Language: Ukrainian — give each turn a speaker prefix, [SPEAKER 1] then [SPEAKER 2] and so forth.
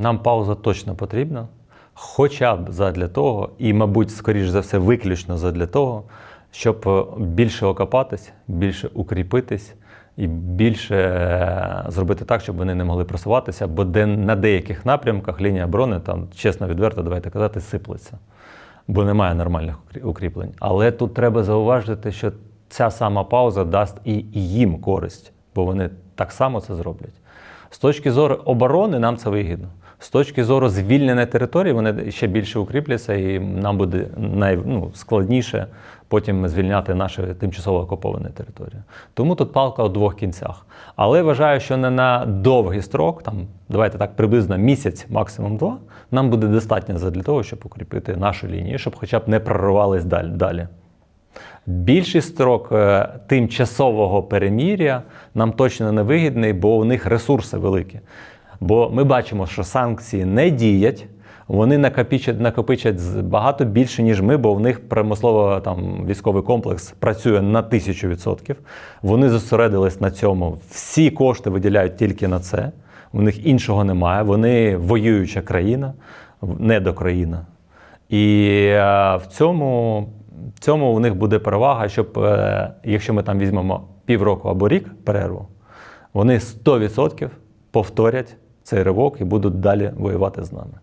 [SPEAKER 1] Нам пауза точно потрібна, хоча б задля того, і, мабуть, скоріш за все, виключно задля того, щоб е, більше окопатись, більше укріпитись і більше е, зробити так, щоб вони не могли просуватися, бо де на деяких напрямках лінія оборони, там, чесно, відверто, давайте казати, сиплеться, бо немає нормальних укрі- укріплень. Але тут треба зауважити, що ця сама пауза дасть і їм користь, бо вони так само це зроблять. З точки зору оборони нам це вигідно. З точки зору звільнення території, вони ще більше укріпляться, і нам буде най, ну, складніше потім звільняти наші тимчасово окуповані території. Тому тут палка у двох кінцях. Але вважаю, що не на довгий строк, там давайте так приблизно місяць, максимум два, нам буде достатньо для того, щоб укріпити нашу лінію, щоб хоча б не прорвались далі. Більший строк е, тимчасового переміря нам точно не вигідний, бо у них ресурси великі. Бо ми бачимо, що санкції не діять, вони накопичать, накопичать багато більше, ніж ми, бо в них промислово там військовий комплекс працює на тисячу відсотків. Вони зосередились на цьому. Всі кошти виділяють тільки на це. У них іншого немає. Вони воююча країна, в- недокраїна. І е, в цьому, в цьому у них буде перевага, щоб е, якщо ми там візьмемо півроку або рік перерву, вони 100% повторять цей ривок і будуть далі воювати з нами.